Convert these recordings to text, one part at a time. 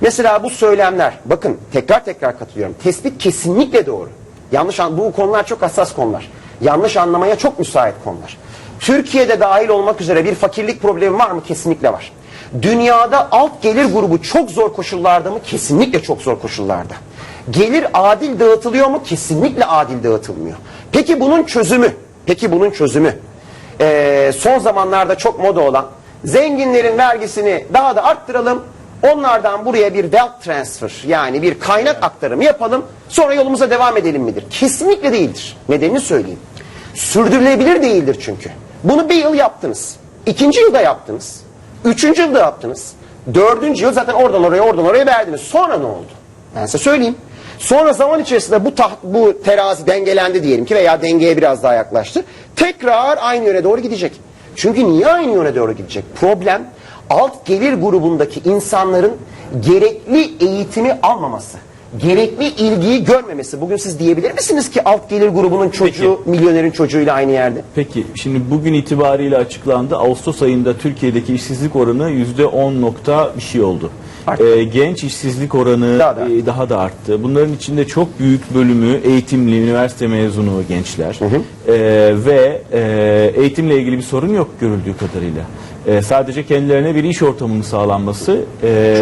Mesela bu söylemler, bakın tekrar tekrar katılıyorum. Tespit kesinlikle doğru. Yanlış an, bu konular çok hassas konular. Yanlış anlamaya çok müsait konular. Türkiye'de dahil olmak üzere bir fakirlik problemi var mı? Kesinlikle var. Dünyada alt gelir grubu çok zor koşullarda mı? Kesinlikle çok zor koşullarda. Gelir adil dağıtılıyor mu? Kesinlikle adil dağıtılmıyor. Peki bunun çözümü? Peki bunun çözümü? Ee, son zamanlarda çok moda olan zenginlerin vergisini daha da arttıralım. Onlardan buraya bir wealth transfer yani bir kaynak aktarımı yapalım. Sonra yolumuza devam edelim midir? Kesinlikle değildir. Nedenini söyleyeyim. Sürdürülebilir değildir çünkü. Bunu bir yıl yaptınız. ikinci yılda yaptınız. Üçüncü yılda yaptınız. Dördüncü yıl zaten oradan oraya oradan oraya verdiniz. Sonra ne oldu? Ben size söyleyeyim. Sonra zaman içerisinde bu taht, bu terazi dengelendi diyelim ki veya dengeye biraz daha yaklaştı. Tekrar aynı yöne doğru gidecek. Çünkü niye aynı yöne doğru gidecek? Problem alt gelir grubundaki insanların gerekli eğitimi almaması. Gerekli ilgiyi görmemesi. Bugün siz diyebilir misiniz ki alt gelir grubunun çocuğu milyonerin çocuğuyla aynı yerde? Peki şimdi bugün itibariyle açıklandı. Ağustos ayında Türkiye'deki işsizlik oranı yüzde 10 nokta bir şey oldu. Ee, genç işsizlik oranı Daha da arttı. e, daha da arttı. Bunların içinde çok büyük bölümü eğitimli, üniversite mezunu gençler. Ee, ve e, eğitimle ilgili bir sorun yok görüldüğü kadarıyla. Ee, sadece kendilerine bir iş ortamının sağlanması e,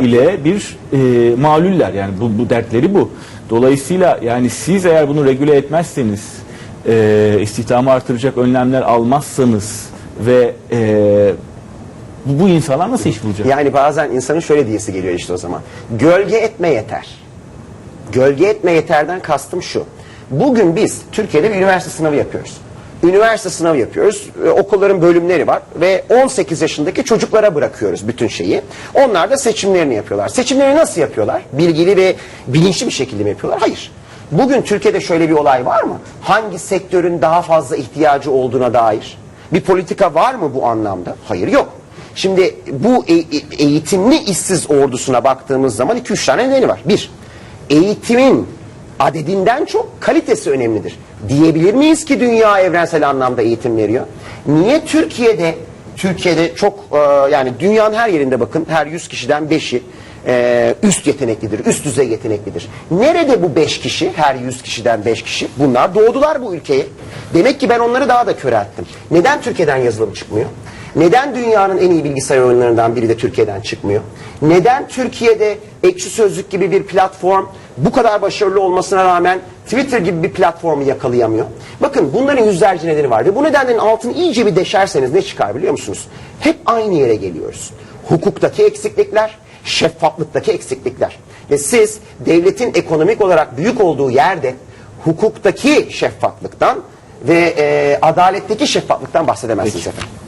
ile bir e, malüller yani bu, bu dertleri bu. Dolayısıyla yani siz eğer bunu regüle etmezseniz e, istihdamı artıracak önlemler almazsanız ve e, bu, bu insanlar nasıl iş bulacak? Yani bazen insanın şöyle diyesi geliyor işte o zaman. Gölge etme yeter. Gölge etme yeterden kastım şu. Bugün biz Türkiye'de bir üniversite sınavı yapıyoruz. Üniversite sınavı yapıyoruz. E, okulların bölümleri var ve 18 yaşındaki çocuklara bırakıyoruz bütün şeyi. Onlar da seçimlerini yapıyorlar. Seçimlerini nasıl yapıyorlar? Bilgili ve bilinçli bir şekilde mi yapıyorlar? Hayır. Bugün Türkiye'de şöyle bir olay var mı? Hangi sektörün daha fazla ihtiyacı olduğuna dair bir politika var mı bu anlamda? Hayır yok. Şimdi bu e- e- eğitimli işsiz ordusuna baktığımız zaman 2-3 tane nedeni var. Bir, eğitimin adedinden çok kalitesi önemlidir. Diyebilir miyiz ki dünya evrensel anlamda eğitim veriyor? Niye Türkiye'de Türkiye'de çok e, yani dünyanın her yerinde bakın her 100 kişiden 5'i e, üst yeteneklidir, üst düzey yeteneklidir. Nerede bu 5 kişi, her 100 kişiden 5 kişi? Bunlar doğdular bu ülkeye. Demek ki ben onları daha da körelttim. Neden Türkiye'den yazılım çıkmıyor? Neden dünyanın en iyi bilgisayar oyunlarından biri de Türkiye'den çıkmıyor? Neden Türkiye'de Ekşi Sözlük gibi bir platform bu kadar başarılı olmasına rağmen Twitter gibi bir platformu yakalayamıyor? Bakın bunların yüzlerce nedeni var ve bu nedenlerin altını iyice bir deşerseniz ne çıkar biliyor musunuz? Hep aynı yere geliyoruz. Hukuktaki eksiklikler, şeffaflıktaki eksiklikler. Ve siz devletin ekonomik olarak büyük olduğu yerde hukuktaki şeffaflıktan ve e, adaletteki şeffaflıktan bahsedemezsiniz Peki. efendim.